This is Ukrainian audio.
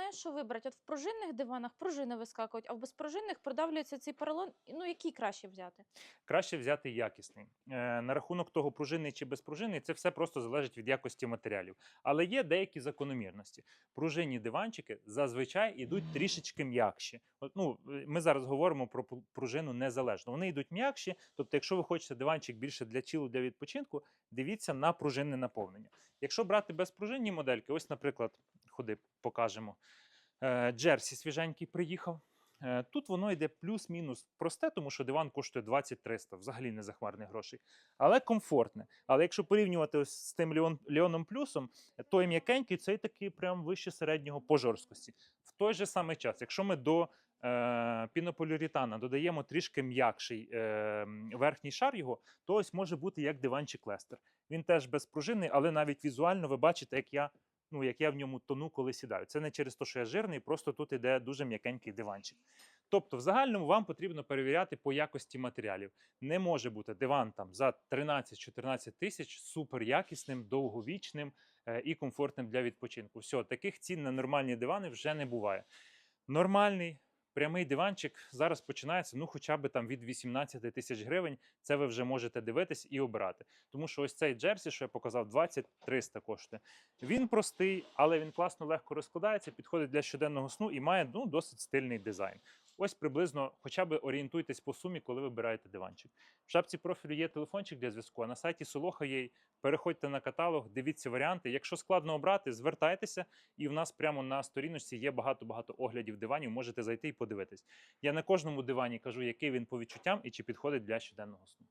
знаєш, що вибрати. От в пружинних диванах пружини вискакують, а в безпружинних продавлюється цей поролон. Ну, який краще взяти? Краще взяти якісний. Е, на рахунок того, пружинний чи безпружинний, це все просто залежить від якості матеріалів. Але є деякі закономірності. Пружинні диванчики зазвичай йдуть трішечки м'якші. От, ну, е, ми зараз говоримо про пружину незалежно. Вони йдуть м'якші. Тобто, якщо ви хочете диванчик більше для чілу, для відпочинку, дивіться на пружинне наповнення. Якщо брати безпружинні модельки, ось, наприклад, ходи, покажемо. Е, Джерсі свіженький приїхав. Е, Тут воно йде плюс-мінус просте, тому що диван коштує 20-300, взагалі не захмарних грошей, але комфортне. Але якщо порівнювати ось з тим Леон, Леоном Плюсом, той м'якенький, цей такий прям вище середнього по жорсткості. В той же самий час, якщо ми до е, пінополіуретана додаємо трішки м'якший е, верхній шар його, то ось може бути як диванчик Лестер. Він теж безпружинний, але навіть візуально ви бачите, як я. Ну, як я в ньому тону, коли сідаю. Це не через те, що я жирний, просто тут іде дуже м'якенький диванчик. Тобто, в загальному вам потрібно перевіряти по якості матеріалів. Не може бути диван там за 13-14 тисяч суперякісним, довговічним е, і комфортним для відпочинку. Все, таких цін на нормальні дивани вже не буває. Нормальний прямий диванчик зараз починається ну хоча б там від 18 тисяч гривень. Це ви вже можете дивитись і обирати. Тому що ось цей джерсі, що я показав, 20-300 коштує. Він простий, але він класно легко розкладається, підходить для щоденного сну і має ну, досить стильний дизайн. Ось приблизно, хоча б орієнтуйтесь по сумі, коли вибираєте диванчик. В шапці профілю є телефончик для зв'язку, а на сайті Солоха є. Переходьте на каталог, дивіться варіанти. Якщо складно обрати, звертайтеся, і в нас прямо на сторіночці є багато-багато оглядів диванів. Можете зайти і подивитись. Я на кожному дивані кажу, який він по відчуттям і чи підходить для щоденного сну.